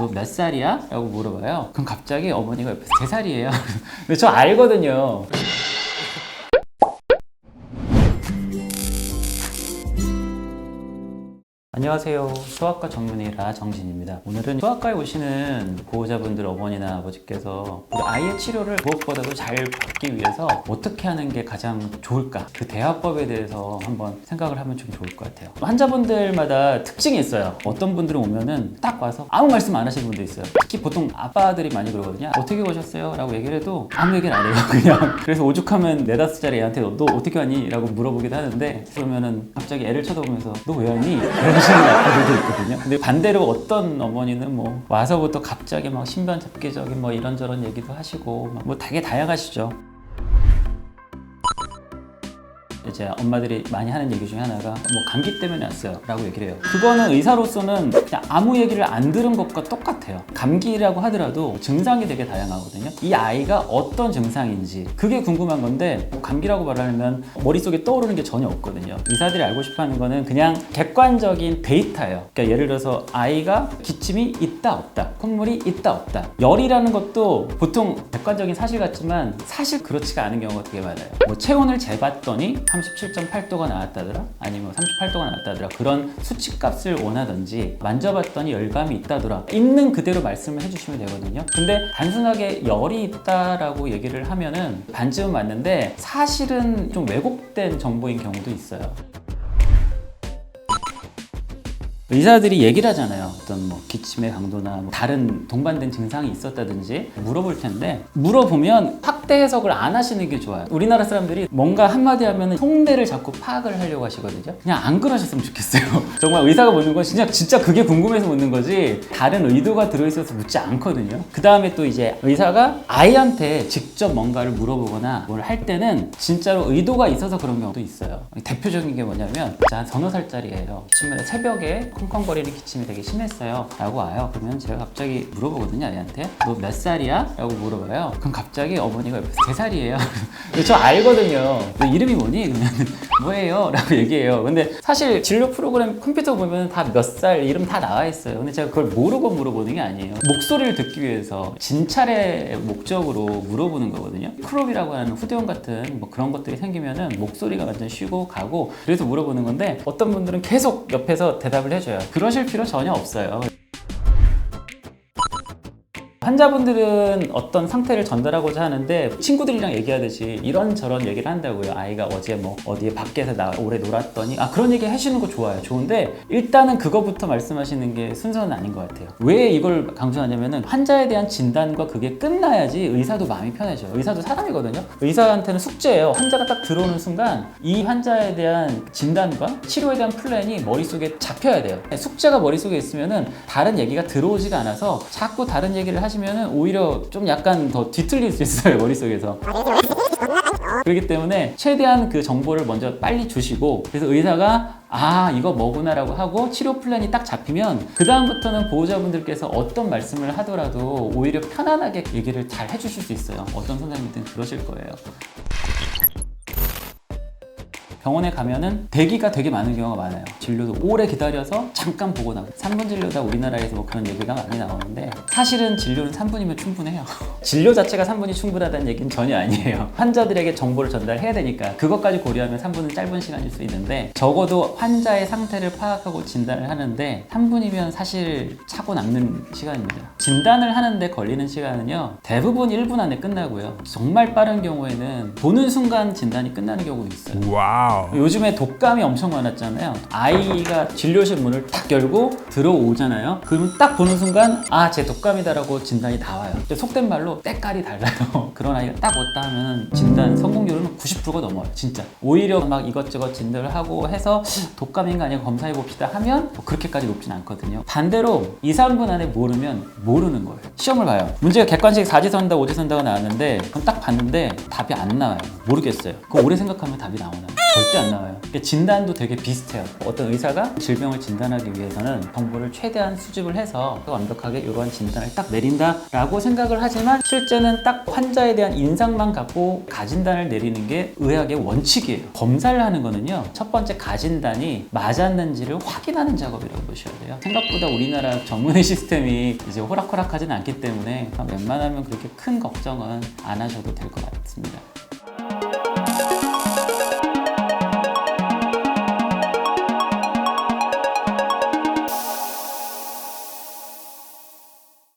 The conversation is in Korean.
너 몇 살이야? 라고 물어봐요. 그럼 갑자기 어머니가 옆에서 3살이에요. 근데 저 알거든요. 안녕하세요. 소아과 전문의라 정진입니다. 오늘은 소아과에 오시는 보호자분들 어머니나 아버지께서 우리 아이의 치료를 무엇보다도 잘 받기 위해서 어떻게 하는 게 가장 좋을까? 그 대화법에 대해서 한번 생각을 하면 좀 좋을 것 같아요. 환자분들마다 특징이 있어요. 어떤 분들은 오면은 딱 와서 아무 말씀 안 하시는 분도 있어요. 특히 보통 아빠들이 많이 그러거든요. 어떻게 오셨어요? 라고 얘기를 해도 아무 얘기를 안 해요. 그냥. 그래서 오죽하면 네다섯 살의 애한테 너 어떻게 하니? 라고 물어보기도 하는데 그러면은 갑자기 애를 쳐다보면서 너왜 왔니? 이러시는 아빠들도 있거든요. 근데 반대로 어떤 어머니는 뭐 와서부터 갑자기 막 신변 잡기적인 뭐 이런저런 얘기도 하시고 막뭐 되게 다양하시죠. 이제 엄마들이 많이 하는 얘기 중에 하나가 뭐 감기 때문에 왔어요 라고 얘기를 해요. 그거는 의사로서는 그냥 아무 얘기를 안 들은 것과 똑같아요. 감기라고 하더라도 증상이 되게 다양하거든요. 이 아이가 어떤 증상인지 그게 궁금한 건데 뭐 감기라고 말하면 머릿속에 떠오르는 게 전혀 없거든요. 의사들이 알고 싶어 하는 거는 그냥 객관적인 데이터예요. 그러니까 예를 들어서 아이가 기침이 있다 없다 콧물이 있다 없다. 열이라는 것도 보통 객관적인 사실 같지만 사실 그렇지가 않은 경우가 되게 많아요. 뭐 체온을 재봤더니 37.8도가 나왔다더라? 아니면 38도가 나왔다더라. 그런 수치값을 원하든지 만져봤더니 열감이 있다더라. 있는 그대로 말씀을 해주시면 되거든요. 근데 단순하게 열이 있다라고 얘기를 하면은 반쯤은 맞는데 사실은 좀 왜곡된 정보인 경우도 있어요 의사들이 얘기를 하잖아요. 어떤 뭐 기침의 강도나 뭐 다른 동반된 증상이 있었다든지 물어볼 텐데 물어보면 확대 해석을 안 하시는 게 좋아요. 우리나라 사람들이 뭔가 한마디 하면 속내를 자꾸 파악을 하려고 하시거든요. 그냥 안 그러셨으면 좋겠어요. 정말 의사가 묻는 건 진짜 진짜 그게 궁금해서 묻는 거지 다른 의도가 들어있어서 묻지 않거든요. 그 다음에 또 이제 의사가 아이한테 직접 뭔가를 물어보거나 뭘 할 때는 진짜로 의도가 있어서 그런 경우도 있어요. 대표적인 게 뭐냐면 자 서너 살짜리예요. 기침을 새벽에 쿵쾅거리는 기침이 되게 심했어요. 라고 와요. 그러면 제가 갑자기 물어보거든요, 아이한테. 너 몇 살이야? 라고 물어봐요. 그럼 갑자기 어머니가 옆에서 3살이에요. 저 알거든요. 너 이름이 뭐니? 그러면 뭐예요? 라고 얘기해요. 근데 사실 진료 프로그램 컴퓨터 보면 다 몇 살 이름 다 나와 있어요. 근데 제가 그걸 모르고 물어보는 게 아니에요. 목소리를 듣기 위해서 진찰의 목적으로 물어보는 거거든요. 크롭이라고 하는 후대원 같은 뭐 그런 것들이 생기면은 목소리가 완전 쉬고 가고 그래서 물어보는 건데 어떤 분들은 계속 옆에서 대답을 해줘요. 그러실 필요 전혀 없어요. 환자분들은 어떤 상태를 전달하고자 하는데 친구들이랑 얘기하듯이 이런저런 얘기를 한다고요. 아이가 어제 뭐 어디에 밖에서 나 오래 놀았더니 아 그런 얘기 하시는 거 좋아요. 좋은데 일단은 그거부터 말씀하시는 게 순서는 아닌 것 같아요. 왜 이걸 강조하냐면은 환자에 대한 진단과 그게 끝나야지 의사도 마음이 편해져요. 의사도 사람이거든요. 의사한테는 숙제예요. 환자가 딱 들어오는 순간 이 환자에 대한 진단과 치료에 대한 플랜이 머릿속에 잡혀야 돼요. 숙제가 머릿속에 있으면은 다른 얘기가 들어오지가 않아서 자꾸 다른 얘기를 하시 면은 오히려 좀 약간 더 뒤틀릴 수 있어요. 머릿속에서. 그렇기 때문에 최대한 그 정보를 먼저 빨리 주시고 그래서 의사가 아 이거 뭐구나라고 하고 치료 플랜이 딱 잡히면 그 다음부터는 보호자분들께서 어떤 말씀을 하더라도 오히려 편안하게 얘기를 잘 해주실 수 있어요 어떤 선생님들은 그러실 거예요 병원에 가면은 대기가 되게 많은 경우가 많아요. 진료도 오래 기다려서 잠깐 보고 나고 3분 진료다 우리나라에서 뭐 그런 얘기가 많이 나오는데 사실은 진료는 3분이면 충분해요. 진료 자체가 3분이 충분하다는 얘기는 전혀 아니에요. 환자들에게 정보를 전달해야 되니까 그것까지 고려하면 3분은 짧은 시간일 수 있는데 적어도 환자의 상태를 파악하고 진단을 하는데 3분이면 사실 차고 남는 시간입니다. 진단을 하는데 걸리는 시간은요 대부분 1분 안에 끝나고요. 정말 빠른 경우에는 보는 순간 진단이 끝나는 경우도 있어요. 와우. 요즘에 독감이 엄청 많았잖아요. 아이가 진료실 문을 딱 열고 들어오잖아요. 그러면 딱 보는 순간 아, 제 독감이다라고 진단이 나와요. 근데 속된 말로 때깔이 달라요. 그런 아이가 딱 왔다 하면 진단 성공률은 90%가 넘어요. 진짜. 오히려 막 이것저것 진단을 하고 해서 독감인가 아니가 검사해 봅시다 하면 뭐 그렇게까지 높진 않거든요. 반대로 2, 3분 안에 모르면 모르는 거예요. 시험을 봐요. 문제가 객관식 4지선다, 5지선다가 나왔는데 그럼 딱 봤는데 답이 안 나와요. 모르겠어요. 그거 오래 생각하면 답이 나오나요? 절대 안 나와요. 그러니까 진단도 되게 비슷해요. 어떤 의사가 질병을 진단하기 위해서는 정보를 최대한 수집을 해서 완벽하게 이러한 진단을 딱 내린다라고 생각을 하지만 실제는 딱 환자에 대한 인상만 갖고 가진단을 내리는 게 의학의 원칙이에요. 검사를 하는 거는요. 첫 번째 가진단이 맞았는지를 확인하는 작업이라고 보셔야 돼요. 생각보다 우리나라 전문의 시스템이 이제 호락호락하진 않기 때문에 웬만하면 그렇게 큰 걱정은 안 하셔도 될 것 같습니다.